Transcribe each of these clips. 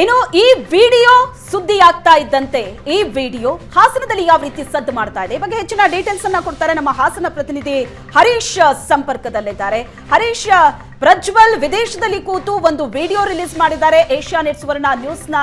ಇನ್ನು ಈ ವಿಡಿಯೋ ಸುದ್ದಿ ಆಗ್ತಾ ಇದ್ದಂತೆ ಈ ವಿಡಿಯೋ ಹಾಸನದಲ್ಲಿ ಯಾವ ರೀತಿ ಸದ್ದು ಮಾಡ್ತಾ ಇದೆ? ಬಗ್ಗೆ ಹೆಚ್ಚಿನ ಡೀಟೇಲ್ಸ್ ಅನ್ನ ಕೊಡ್ತಾರೆ ನಮ್ಮ ಹಾಸನ ಪ್ರತಿನಿಧಿ ಹರೀಶ್ ಸಂಪರ್ಕದಲ್ಲಿದ್ದಾರೆ. ಹರೀಶ್, ಪ್ರಜ್ವಲ್ ವಿದೇಶದಲ್ಲಿ ಕೂತು ಒಂದು ವಿಡಿಯೋ ರಿಲೀಸ್ ಮಾಡಿದ್ದಾರೆ. ಏಷ್ಯಾ ನೆಟ್ ನ್ಯೂಸ್ನ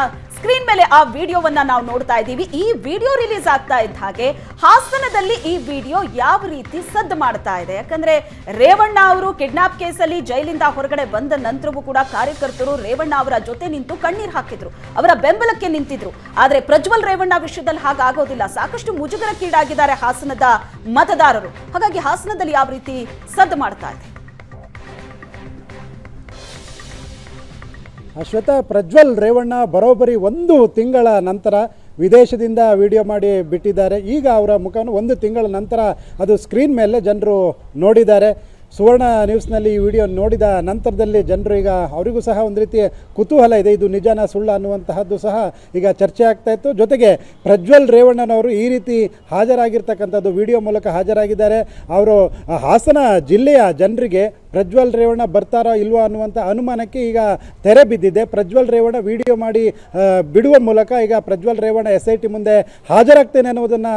ಸ್ಕ್ರೀನ್ ಮೇಲೆ ಆ ವಿಡಿಯೋವನ್ನ ನಾವು ನೋಡ್ತಾ ಇದ್ದೀವಿ. ಈ ವಿಡಿಯೋ ರಿಲೀಸ್ ಆಗ್ತಾ ಇದ್ದ ಹಾಗೆ ಹಾಸನದಲ್ಲಿ ಈ ವಿಡಿಯೋ ಯಾವ ರೀತಿ ಸದ್ದು ಮಾಡ್ತಾ ಇದೆ. ಯಾಕಂದ್ರೆ ರೇವಣ್ಣ ಅವರು ಕಿಡ್ನಾಪ್ ಕೇಸಲ್ಲಿ ಜೈಲಿಂದ ಹೊರಗಡೆ ಬಂದ ನಂತರವೂ ಕೂಡ ಕಾರ್ಯಕರ್ತರು ರೇವಣ್ಣ ಅವರ ಜೊತೆ ನಿಂತು ಕಣ್ಣೀರು ಹಾಕಿದ್ರು. ಅವರ ಬೆಂಬಲಕ್ಕೆ ನಿಂತಿದ್ರು. ಆದ್ರೆ ಪ್ರಜ್ವಲ್ ರೇವಣ್ಣ ವಿಷಯದಲ್ಲಿ ಹಾಗಾಗೋದಿಲ್ಲ. ಸಾಕಷ್ಟು ಮುಜುಗರಕ್ಕೀಡಾಗಿದ್ದಾರೆ ಹಾಸನದ ಮತದಾರರು. ಹಾಗಾಗಿ ಹಾಸನದಲ್ಲಿ ಯಾವ ರೀತಿ ಸದ್ದು ಮಾಡ್ತಾ ಇದೆ? ಶ್ವೇತಾ ಪ್ರಜ್ವಲ್ ರೇವಣ್ಣ ಬರೋಬ್ಬರಿ ಒಂದು ತಿಂಗಳ ನಂತರ ವಿದೇಶದಿಂದ ವಿಡಿಯೋ ಮಾಡಿ ಬಿಟ್ಟಿದ್ದಾರೆ. ಈಗ ಅವರ ಮುಖವನ್ನು ಒಂದು ತಿಂಗಳ ನಂತರ ಅದು ಸ್ಕ್ರೀನ್ ಮೇಲೆ ಜನರು ನೋಡಿದ್ದಾರೆ. ಸುವರ್ಣ ನ್ಯೂಸ್ನಲ್ಲಿ ಈ ವಿಡಿಯೋ ನೋಡಿದ ನಂತರದಲ್ಲಿ ಜನರು ಈಗ ಅವರಿಗೂ ಸಹ ಒಂದು ರೀತಿಯ ಕುತೂಹಲ ಇದೆ. ಇದು ನಿಜಾನ ಸುಳ್ಳು ಅನ್ನುವಂತಹದ್ದು ಸಹ ಈಗ ಚರ್ಚೆ ಆಗ್ತಾ ಇತ್ತು. ಜೊತೆಗೆ ಪ್ರಜ್ವಲ್ ರೇವಣ್ಣನವರು ಈ ರೀತಿ ಹಾಜರಾಗಿರ್ತಕ್ಕಂಥದ್ದು, ವಿಡಿಯೋ ಮೂಲಕ ಹಾಜರಾಗಿದ್ದಾರೆ. ಅವರು ಹಾಸನ ಜಿಲ್ಲೆಯ ಜನರಿಗೆ ಪ್ರಜ್ವಲ್ ರೇವಣ್ಣ ಬರ್ತಾರೋ ಇಲ್ವೋ ಅನ್ನುವಂಥ ಅನುಮಾನಕ್ಕೆ ಈಗ ತೆರೆ ಬಿದ್ದಿದೆ. ಪ್ರಜ್ವಲ್ ರೇವಣ್ಣ ವಿಡಿಯೋ ಮಾಡಿ ಬಿಡುವ ಮೂಲಕ ಈಗ Prajwal Revanna S I T ಮುಂದೆ ಹಾಜರಾಗ್ತೇನೆ ಅನ್ನೋದನ್ನು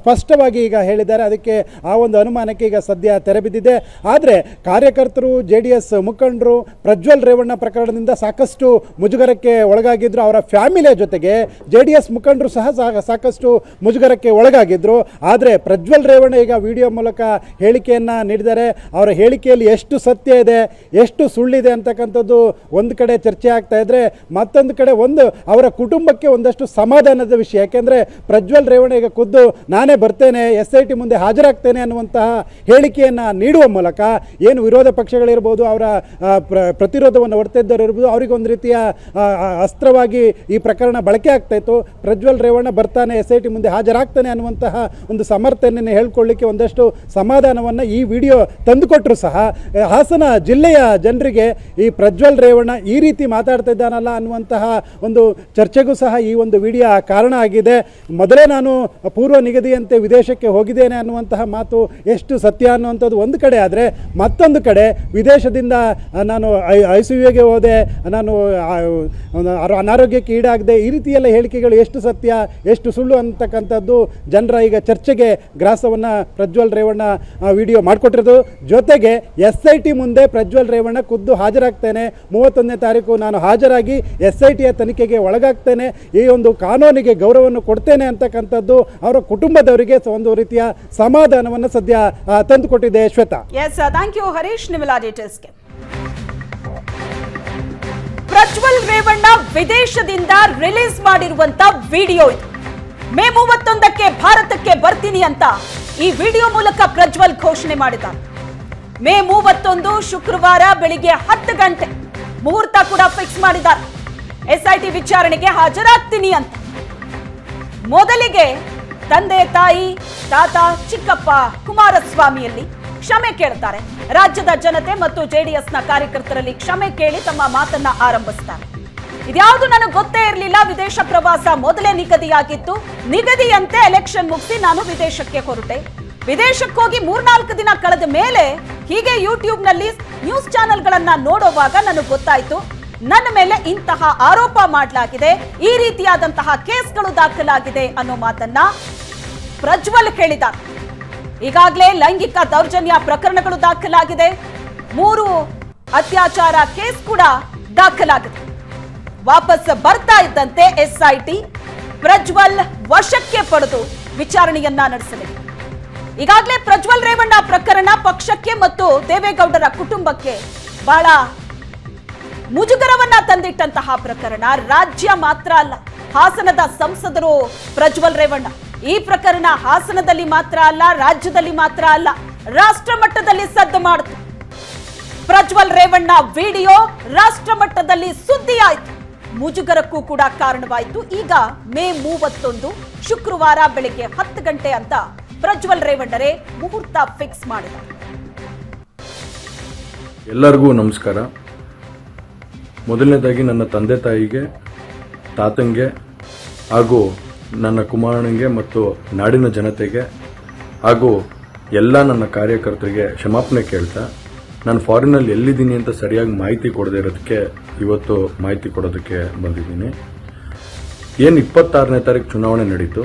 ಸ್ಪಷ್ಟವಾಗಿ ಈಗ ಹೇಳಿದ್ದಾರೆ. ಅದಕ್ಕೆ ಆ ಒಂದು ಅನುಮಾನಕ್ಕೆ ಈಗ ಸದ್ಯ ತೆರೆ ಬಿದ್ದಿದೆ. ಆದರೆ ಕಾರ್ಯಕರ್ತರು, ಜೆ ಡಿ ಎಸ್ ಮುಖಂಡರು, ಪ್ರಜ್ವಲ್ ರೇವಣ್ಣ ಪ್ರಕರಣದಿಂದ ಸಾಕಷ್ಟು ಮುಜುಗರಕ್ಕೆ ಒಳಗಾಗಿದ್ದರು ಅವರ ಫ್ಯಾಮಿಲಿಯ ಜೊತೆಗೆ ಜೆ ಡಿ ಎಸ್ ಮುಖಂಡರು ಸಹ ಸಾಕಷ್ಟು ಮುಜುಗರಕ್ಕೆ ಒಳಗಾಗಿದ್ದರು ಆದರೆ ಪ್ರಜ್ವಲ್ ರೇವಣ್ಣ ಈಗ ವಿಡಿಯೋ ಮೂಲಕ ಹೇಳಿಕೆಯನ್ನು ನೀಡಿದ್ದಾರೆ. ಅವರ ಹೇಳಿಕೆಯಲ್ಲಿ ಎಷ್ಟು ಸತ್ಯ ಇದೆ, ಎಷ್ಟು ಸುಳ್ಳಿದೆ ಅಂತಕ್ಕಂಥದ್ದು ಒಂದು ಕಡೆ ಚರ್ಚೆ ಆಗ್ತಾ ಇದ್ದರೆ ಮತ್ತೊಂದು ಕಡೆ ಒಂದು ಅವರ ಕುಟುಂಬಕ್ಕೆ ಒಂದಷ್ಟು ಸಮಾಧಾನದ ವಿಷಯ. ಯಾಕೆಂದರೆ ಪ್ರಜ್ವಲ್ ರೇವಣ್ಣ ಈಗ ಖುದ್ದು, ನಾನೇ ಬರ್ತೇನೆ, ಎಸ್ ಐ ಟಿ ಮುಂದೆ ಹಾಜರಾಗ್ತೇನೆ ಅನ್ನುವಂತಹ ಹೇಳಿಕೆಯನ್ನು ನೀಡುವ ಮೂಲಕ ಏನು ವಿರೋಧ ಪಕ್ಷಗಳಿರ್ಬೋದು, ಅವರ ಪ್ರ- ಪ್ರತಿರೋಧವನ್ನು ಹೊಡ್ತಿದ್ದವರು ಇರ್ಬೋದು ಅವರಿಗೆ ಒಂದು ರೀತಿಯ ಅಸ್ತ್ರವಾಗಿ ಈ ಪ್ರಕರಣ ಬಳಕೆ ಆಗ್ತಾ ಇತ್ತು. ಪ್ರಜ್ವಲ್ ರೇವಣ್ಣ ಬರ್ತಾನೆ, ಎಸ್ ಐ ಟಿ ಮುಂದೆ ಹಾಜರಾಗ್ತಾನೆ ಅನ್ನುವಂತಹ ಒಂದು ಸಮರ್ಥನೆಯನ್ನು ಹೇಳ್ಕೊಳ್ಳಿಕ್ಕೆ ಒಂದಷ್ಟು ಸಮಾಧಾನವನ್ನು ಈ ವಿಡಿಯೋ ತಂದುಕೊಟ್ಟರು ಸಹ. ಹಾಸನ ಜಿಲ್ಲೆಯ ಜನರಿಗೆ ಈ ಪ್ರಜ್ವಲ್ ರೇವಣ್ಣ ಈ ರೀತಿ ಮಾತಾಡ್ತಾ ಇದ್ದಾನಲ್ಲ ಅನ್ನುವಂತಹ ಒಂದು ಚರ್ಚೆಗೂ ಸಹ ಈ ಒಂದು ವಿಡಿಯೋ ಕಾರಣ ಆಗಿದೆ. ಮೊದಲೇ ನಾನು ಪೂರ್ವ ನಿಗದಿಯಂತೆ ವಿದೇಶಕ್ಕೆ ಹೋಗಿದ್ದೇನೆ ಅನ್ನುವಂತಹ ಮಾತು ಎಷ್ಟು ಸತ್ಯ ಅನ್ನುವಂಥದ್ದು ಒಂದು ಕಡೆ ಆದರೆ ಮತ್ತೊಂದು ಕಡೆ ವಿದೇಶದಿಂದ ನಾನು ಐ ಸಿ ಯುಗೆ ಹೋದೆ, ನಾನು ಅನಾರೋಗ್ಯಕ್ಕೆ ಈಡಾಗದೆ ಈ ರೀತಿಯೆಲ್ಲ ಹೇಳಿಕೆಗಳು ಎಷ್ಟು ಸತ್ಯ, ಎಷ್ಟು ಸುಳ್ಳು ಅಂತಕ್ಕಂಥದ್ದು ಜನರ ಈಗ ಚರ್ಚೆಗೆ ಗ್ರಾಸವನ್ನು ಪ್ರಜ್ವಲ್ ರೇವಣ್ಣ ವಿಡಿಯೋ ಮಾಡಿಕೊಟ್ಟಿರೋದು. ಜೊತೆಗೆ ಎಸ್ ಐ ಟಿ ಮುಂದೆ ಪ್ರಜ್ವಲ್ ರೇವಣ್ಣ ಖುದ್ದು ಹಾಜರಾಗ್ತೇನೆ. ಮೂವತ್ತೊಂದನೇ ತಾರೀಕು ನಾನು ಹಾಜರಾಗಿ ಎಸ್ ಐ ಟಿಯ ತನಿಖೆಗೆ ಒಳಗಾಗ್ತೇನೆ. ಈ ಒಂದು ಕಾನೂನಿಗೆ ಗೌರವವನ್ನು ಕೊಡ್ತೇನೆ ಅಂತಕ್ಕಂಥದ್ದು ಅವರ ಕುಟುಂಬದವರಿಗೆ ಒಂದು ರೀತಿಯ ಸಮಾಧಾನವನ್ನು ಸದ್ಯ ತಂದುಕೊಟ್ಟಿದೆ Shweta. Yes thank you Harish ನಿಮಿಲಾ ಡೀಟೇಲ್ಸ್ಗೆ ಪ್ರಜ್ವಲ್ ರೇವಣ್ಣ ವಿದೇಶದಿಂದ ರಿಲೀಸ್ ಮಾಡಿರುವಂತ ವಿಡಿಯೋ ಇದು. ಮೇ ಮೂವತ್ತೊಂದಕ್ಕೆ ಭಾರತಕ್ಕೆ ಬರ್ತೀನಿ ಅಂತ ಈ ವಿಡಿಯೋ ಮೂಲಕ ಪ್ರಜ್ವಲ್ ಘೋಷಣೆ ಮಾಡಿದ್ದಾರೆ. ಮೇ ಮೂವತ್ತೊಂದು ಶುಕ್ರವಾರ ಬೆಳಿಗ್ಗೆ ಹತ್ತು ಗಂಟೆ. ಮುಹೂರ್ತ ಕೂಡ ಫಿಕ್ಸ್ ಮಾಡಿದ್ದಾರೆ. ಎಸ್ಐಟಿ ವಿಚಾರಣೆಗೆ ಹಾಜರಾಗ್ತೀನಿ ಅಂತ. ಮೊದಲಿಗೆ ತಂದೆ, ತಾಯಿ, ತಾತ, ಚಿಕ್ಕಪ್ಪ, ಕುಮಾರಸ್ವಾಮಿಯಲ್ಲಿ ಕ್ಷಮೆ ಕೇಳ್ತಾರೆ. ರಾಜ್ಯದ ಜನತೆ ಮತ್ತು ಜೆಡಿಎಸ್ನ ಕಾರ್ಯಕರ್ತರಲ್ಲಿ ಕ್ಷಮೆ ಕೇಳಿ ತಮ್ಮ ಮಾತನ್ನ ಆರಂಭಿಸ್ತಾರೆ. ಇದ್ಯಾವುದು ನನಗೆ ಗೊತ್ತೇ ಇರಲಿಲ್ಲ, ವಿದೇಶ ಪ್ರವಾಸ ಮೊದಲೇ ನಿಗದಿಯಾಗಿತ್ತು. ನಿಗದಿಯಂತೆ ಎಲೆಕ್ಷನ್ ಮುಗಿಸಿ ನಾನು ವಿದೇಶಕ್ಕೆ ಹೊರಟೆ. ವಿದೇಶಕ್ಕೆ ಹೋಗಿ ಮೂರ್ನಾಲ್ಕು ದಿನ ಕಳೆದ ಮೇಲೆ ಹೀಗೆ ಯೂಟ್ಯೂಬ್ನಲ್ಲಿ ನ್ಯೂಸ್ ಚಾನೆಲ್ಗಳನ್ನು ನೋಡುವಾಗ ನನಗೆ ಗೊತ್ತಾಯ್ತು, ನನ್ನ ಮೇಲೆ ಇಂತಹ ಆರೋಪ ಮಾಡಲಾಗಿದೆ, ಈ ರೀತಿಯಾದಂತಹ ಕೇಸ್ಗಳು ದಾಖಲಾಗಿದೆ ಅನ್ನೋ ಮಾತನ್ನ ಪ್ರಜ್ವಲ್ ಹೇಳಿದ ಈಗಾಗಲೇ ಲೈಂಗಿಕ ದೌರ್ಜನ್ಯ ಪ್ರಕರಣಗಳು ದಾಖಲಾಗಿದೆ, ಮೂರು ಅತ್ಯಾಚಾರ ಕೇಸ್ ಕೂಡ ದಾಖಲಾಗಿದೆ. ವಾಪಸ್ ಬರ್ತಾ ಇದ್ದಂತೆ ಎಸ್ಐಟಿ ಪ್ರಜ್ವಲ್ ವಶಕ್ಕೆ ಪಡೆದು ವಿಚಾರಣೆಯನ್ನ ನಡೆಸಲಿದೆ. ಈಗಾಗಲೇ ಪ್ರಜ್ವಲ್ ರೇವಣ್ಣ ಪ್ರಕರಣ ಪಕ್ಷಕ್ಕೆ ಮತ್ತು ದೇವೇಗೌಡರ ಕುಟುಂಬಕ್ಕೆ ಬಹಳ ಮುಜುಗರವನ್ನ ತಂದಿಟ್ಟಂತಹ ಪ್ರಕರಣ. ರಾಜ್ಯ ಮಾತ್ರ ಅಲ್ಲ, ಹಾಸನದ ಸಂಸದರು ಪ್ರಜ್ವಲ್ ರೇವಣ್ಣ. ಈ ಪ್ರಕರಣ ಹಾಸನದಲ್ಲಿ ಮಾತ್ರ ಅಲ್ಲ, ರಾಜ್ಯದಲ್ಲಿ ಮಾತ್ರ ಅಲ್ಲ ರಾಷ್ಟ್ರ ಮಟ್ಟದಲ್ಲಿ ಸದ್ದು ಮಾಡಿತು. ಪ್ರಜ್ವಲ್ ರೇವಣ್ಣ ವಿಡಿಯೋ ರಾಷ್ಟ್ರ ಮಟ್ಟದಲ್ಲಿ ಸುದ್ದಿಯಾಯಿತು. ಮುಜುಗರಕ್ಕೂ ಕೂಡ ಕಾರಣವಾಯಿತು. ಈಗ ಮೇ ಮೂವತ್ತೊಂದು, ಶುಕ್ರವಾರ ಬೆಳಿಗ್ಗೆ ಹತ್ತು ಗಂಟೆ ಅಂತ ಪ್ರಜ್ವಲ್ ರೇವಣ್ಣರೇ ಮುಹೂರ್ತ ಫಿಕ್ಸ್ ಮಾಡಿದ. ಎಲ್ಲರಿಗೂ ನಮಸ್ಕಾರ. ಮೊದಲನೇದಾಗಿ ನನ್ನ ತಂದೆ ತಾಯಿಗೆ, ತಾತಂಗೆ ಹಾಗೂ ನನ್ನ ಕುಮಾರನಿಗೆ ಮತ್ತು ನಾಡಿನ ಜನತೆಗೆ ಹಾಗೂ ಎಲ್ಲ ನನ್ನ ಕಾರ್ಯಕರ್ತರಿಗೆ ಕ್ಷಮಾಪಣೆ ಕೇಳ್ತಾ, ನಾನು ಫಾರಿನಲ್ಲಿ ಎಲ್ಲಿದ್ದೀನಿ ಅಂತ ಸರಿಯಾಗಿ ಮಾಹಿತಿ ಕೊಡದೇ ಇರೋದಕ್ಕೆ ಇವತ್ತು ಮಾಹಿತಿ ಕೊಡೋದಕ್ಕೆ ಬಂದಿದ್ದೀನಿ. ಏನು ಇಪ್ಪತ್ತಾರನೇ ತಾರೀಕು ಚುನಾವಣೆ ನಡೀತು.